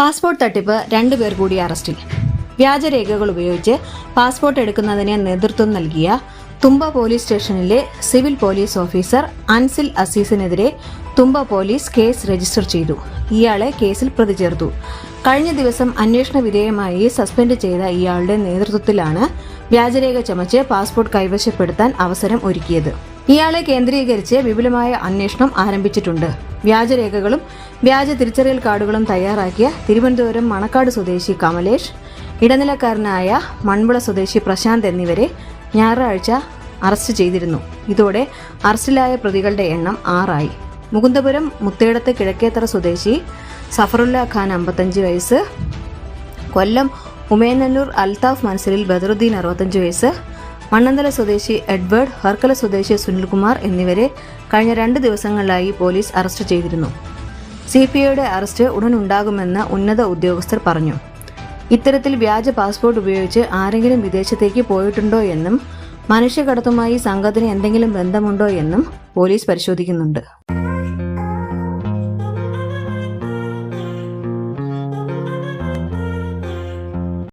Passport തട്ടിപ്പ് രണ്ടുപേർ കൂടി അറസ്റ്റിൽ. വ്യാജരേഖകൾ ഉപയോഗിച്ച് പാസ്പോർട്ട് എടുക്കുന്നതിന് നേതൃത്വം നൽകിയ തുമ്പ പോലീസ് സ്റ്റേഷനിലെ സിവിൽ പോലീസ് ഓഫീസർ അൻസിൽ അസീസിനെതിരെ തുമ്പ പോലീസ് കേസ് രജിസ്റ്റർ ചെയ്തു. ഇയാളെ കേസിൽ പ്രതി ചേർത്തു കഴിഞ്ഞ ദിവസം അന്വേഷണ വിധേയമായി സസ്പെൻഡ് ചെയ്ത ഇയാളുടെ നേതൃത്വത്തിലാണ് വ്യാജരേഖ ചമച്ച് പാസ്പോർട്ട് കൈവശപ്പെടുത്താൻ അവസരം ഒരുക്കിയത്. ഇയാളെ കേന്ദ്രീകരിച്ച് വിപുലമായ അന്വേഷണം ആരംഭിച്ചിട്ടുണ്ട്. വ്യാജരേഖകളും വ്യാജ തിരിച്ചറിയൽ കാർഡുകളും തയ്യാറാക്കിയ തിരുവനന്തപുരം മണക്കാട് സ്വദേശി കമലേഷ് ഇടനിലക്കാരനായ മൺവിള സ്വദേശി പ്രശാന്ത് എന്നിവരെ ഞായറാഴ്ച അറസ്റ്റ് ചെയ്തിരുന്നു. ഇതോടെ അറസ്റ്റിലായ പ്രതികളുടെ എണ്ണം ആറായി. മുകുന്ദപുരം മുത്തേടത്ത് കിഴക്കേത്തറ സ്വദേശി സഫറുല്ല ഖാൻ അമ്പത്തഞ്ച് വയസ്സ് കൊല്ലം ഉമേനല്ലൂർ അൽതാഫ് മൻസലിൽ ബദറുദ്ദീൻ അറുപത്തഞ്ച് വയസ്സ് മണ്ണന്തല സ്വദേശി എഡ്വേർഡ് ഹർക്കല സ്വദേശി സുനിൽകുമാർ എന്നിവരെ കഴിഞ്ഞ രണ്ട് ദിവസങ്ങളിലായി പോലീസ് അറസ്റ്റ് ചെയ്തിരുന്നു. സി പി ഐയുടെ അറസ്റ്റ് ഉടൻ ഉണ്ടാകുമെന്ന് ഉന്നത ഉദ്യോഗസ്ഥർ പറഞ്ഞു. ഇത്തരത്തിൽ വ്യാജ പാസ്പോർട്ട് ഉപയോഗിച്ച് ആരെങ്കിലും വിദേശത്തേക്ക് പോയിട്ടുണ്ടോ എന്നും മനുഷ്യകടത്തുമായി സംഘത്തിന് എന്തെങ്കിലും ബന്ധമുണ്ടോ എന്നും പോലീസ് പരിശോധിക്കുന്നുണ്ട്.